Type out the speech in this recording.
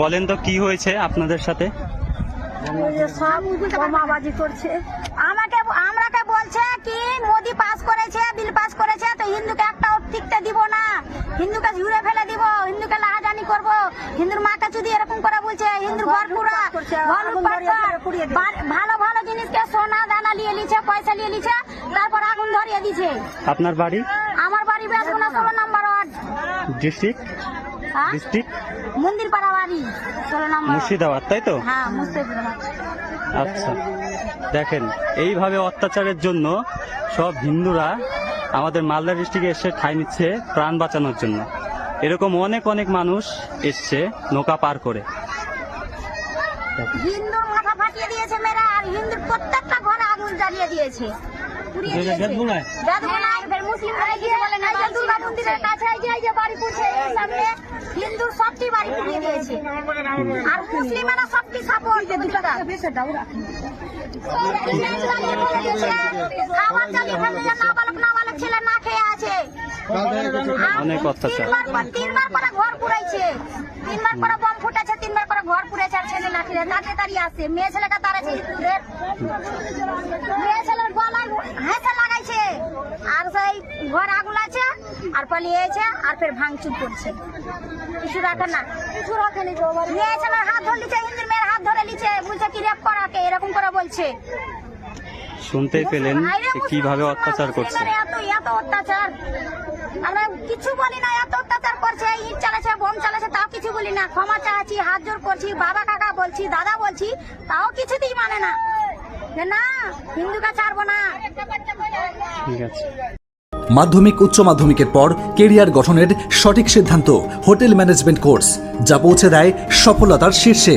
বলেন তো কি হয়েছে আপনাদের সাথে? সব বোমাবাজি করছে। আমাকে আমরাকে বলছে কি মোদি পাস করেছে বিল পাস করেছে তো হিন্দুকে একটাও টিকতে দিব না। হিন্দুকে ঝুড়ে ফেলে দিব হিন্দুকে লাহাজানি করব। হিন্দুর মাকে যদি এরকম করে বলছে হিন্দুর ঘর পুরা। ভালো ভালো জিনিসকে সোনা দানা নিয়ে লিছে পয়সা নিয়ে লিছে তারপর আগুন ধরিয়ে দিছে আপনার বাড়ি? আমার বাড়ি ষোলো নম্বর ডিস্ট্রিক্ট? ডিস্ট্রিক্ট? মন্দির পাড়া বাড়ি ষোলো নম্বর। মুর্শিদাবাদ তাই তো? হ্যাঁ মুস্তাফিজুর আচ্ছা। দেখেন এইভাবে অত্যাচারের জন্য সব হিন্দুরা আমাদের মালদা ডিস্ট্রিক্টে এসে ঠাঁই নিচ্ছে প্রাণ বাঁচানোর জন্য। এরকম অনেক অনেক মানুষ এসছে নৌকা পার করে। হিন্দুর মাথা ফাটিয়ে দিয়েছে মেয়েরা আর হিন্দুর প্রত্যেকটা ঘরে আগুন জ্বালিয়ে দিয়েছে। পুড়িয়ে দিয়েছে। বেদগুনায়? ফের মুসলিমরা এই বলে না, যে দুর্গা মন্দিরের কাছে যে যে বাড়ি পুড়ছে, এই সামনে হিন্দুর সবটি বাড়ি পুড়িয়ে দিয়েছে আর মুসলিমেরা সবটি সাপোর্ট খাবার জ্বালিয়ে ফেলছে নাবালক নাবালক ছেলে না খেয়ে আছে অনেক অত্যাচার। তিনবার করে- ঘর পুড়াইছে। তিনবার করে বম ফুটেছে তিনবার করে ঘর পুড়েছে আর ছেলে লাঠিরে তাকে দাঁড়িয়ে আছে। মেয়ে ছেলের গলায় হেসে লাগাইছে। আর সেই ঘর আগুন আছে আর পালিয়েছে আর ফের ভাঙচুর করছে। কিছু রাখে না। কিছু রাখে নি মেয়ে ছেলের হাত ধরে লিছে হিন্দুর মেয়ের হাত ধরে লিছে বলছে কি রেপ করাকে এরকম করে বলছে। শুনতেই পেলেন কীভাবে অত্যাচার করছে। এত এত অত্যাচার। আমরা কিছু বলি না এত অত্যাচার করছে ইট চালাচ্ছে বোম চালাচ্ছে তাও কিছু বলি না। ক্ষমা চাচ্ছি হাত জোর করছি বাবা কাকা বলছি দাদা বলছি তাও কিছুতেই মানে না। না হিন্দুকে ছাড়বো না। ঠিক আছে। মাধ্যমিক উচ্চ মাধ্যমিকের পর কেরিয়ার গঠনের সঠিক সিদ্ধান্ত হোটেল ম্যানেজমেন্ট কোর্স যা পৌঁছে দেয় সফলতার শীর্ষে।